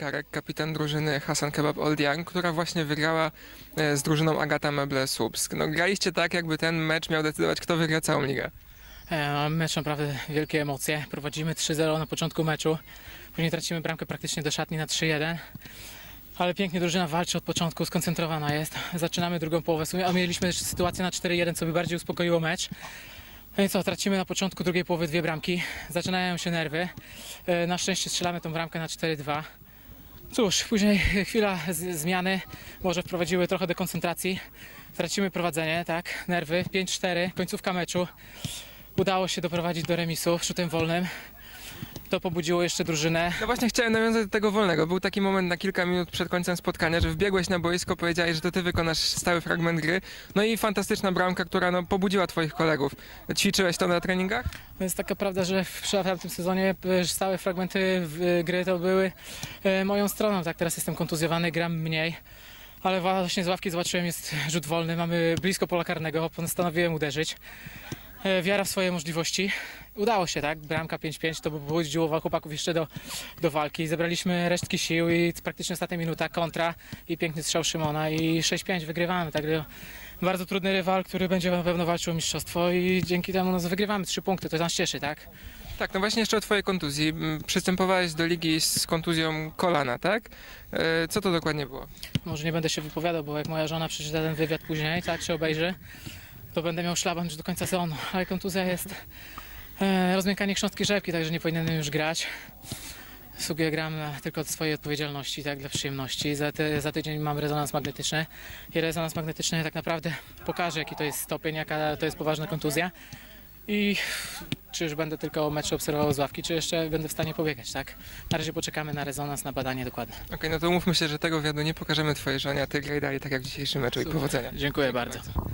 Piekarek, kapitan drużyny Hasan Kebab Old Young, która właśnie wygrała e, z drużyną Agata Meble Słupsk. No, graliście tak, jakby ten mecz miał decydować, kto wygra całą ligę. E, Mamy mecz naprawdę wielkie emocje. Prowadzimy 3-0 na początku meczu. Później tracimy bramkę praktycznie do szatni na 3-1. Ale pięknie drużyna walczy od początku, skoncentrowana jest. Zaczynamy drugą połowę, a mieliśmy sytuację na 4-1, co by bardziej uspokoiło mecz. No i co, tracimy na początku drugiej połowy dwie bramki. Zaczynają się nerwy. E, Na szczęście strzelamy tą bramkę na 4-2. Cóż, później chwila zmiany, może wprowadziły trochę dekoncentracji. Tracimy prowadzenie, tak, nerwy, 5-4, końcówka meczu. Udało się doprowadzić do remisu rzutem wolnym. To pobudziło jeszcze drużynę. No właśnie chciałem nawiązać do tego wolnego. Był taki moment na kilka minut przed końcem spotkania, że wbiegłeś na boisko, powiedziałeś, że to ty wykonasz stały fragment gry. No i fantastyczna bramka, która no, pobudziła twoich kolegów. Ćwiczyłeś to na treningach? To jest taka prawda, że w w tym sezonie stałe fragmenty w- gry to były e, moją stroną. Tak, teraz jestem kontuzjowany, gram mniej. Ale właśnie z ławki zobaczyłem, jest rzut wolny, mamy blisko pola karnego, postanowiłem uderzyć. E, Wiara w swoje możliwości. Udało się, tak? Bramka 5-5 to pobudziło chłopaków jeszcze do, do walki. Zebraliśmy resztki sił i praktycznie ostatnia minuta kontra i piękny strzał Szymona i 6-5 wygrywamy. Także bardzo trudny rywal, który będzie na pewno walczył o mistrzostwo i dzięki temu no, wygrywamy trzy punkty, to nas cieszy, tak? Tak, no właśnie jeszcze o twojej kontuzji. Przystępowałeś do ligi z kontuzją kolana, tak? E, Co to dokładnie było? Może nie będę się wypowiadał, bo jak moja żona przeczyta ten wywiad później, tak, czy obejrzy, to będę miał szlaban już do końca sezonu. Ale kontuzja jest e, rozmiękanie chrząstki rzepki, także nie powinienem już grać. Sługuję gram tylko od swojej odpowiedzialności, tak, dla przyjemności. Za, ty, za tydzień mam rezonans magnetyczny i rezonans magnetyczny tak naprawdę pokaże, jaki to jest stopień, jaka to jest poważna kontuzja. I czy już będę tylko mecze obserwował z ławki, czy jeszcze będę w stanie pobiegać, tak? Na razie poczekamy na rezonans, na badanie dokładne. Okej, no to umówmy się, że tego wywiadu nie pokażemy twojej żonie, a ty graj dalej tak jak w dzisiejszym meczu i powodzenia. Dziękuję bardzo. Dzięki.